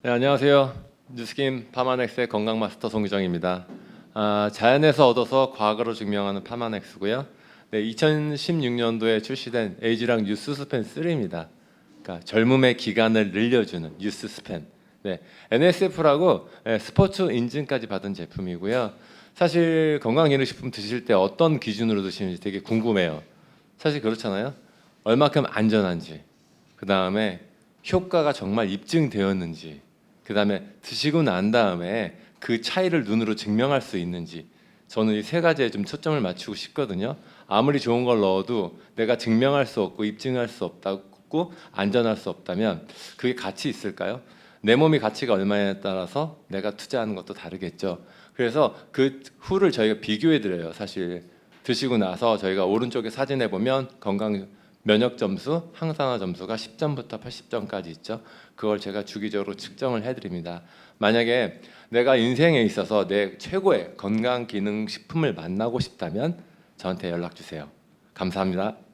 네, 안녕하세요. 뉴스김 파마넥스의 건강 마스터 송규정입니다. 아, 자연에서 얻어서 과학으로 증명하는 파마넥스고요. 네, 2016년도에 출시된 에이지랑 뉴스 스팬 3입니다. 그러니까 젊음의 기간을 늘려주는 뉴스 스팬. 네, NSF라고 예, 스포츠 인증까지 받은 제품이고요. 사실 건강기능식품 드실 때 어떤 기준으로 드시는지 되게 궁금해요. 사실 그렇잖아요. 얼마큼 안전한지, 그 다음에 효과가 정말 입증되었는지, 그 다음에 드시고 난 다음에 그 차이를 눈으로 증명할 수 있는지 저는 이 세 가지에 좀 초점을 맞추고 싶거든요. 아무리 좋은 걸 넣어도 내가 증명할 수 없고 입증할 수 없다고 안전할 수 없다면 그게 가치 있을까요? 내 몸이 가치가 얼마냐에 따라서 내가 투자하는 것도 다르겠죠. 그래서 그 후를 저희가 비교해 드려요. 사실 드시고 나서 저희가 오른쪽에 사진에 보면 건강 면역 점수, 항산화 점수가 10점부터 80점까지 있죠. 그걸 제가 주기적으로 측정을 해드립니다. 만약에 내가 인생에 있어서 내 최고의 건강 기능 식품을 만나고 싶다면 저한테 연락 주세요. 감사합니다.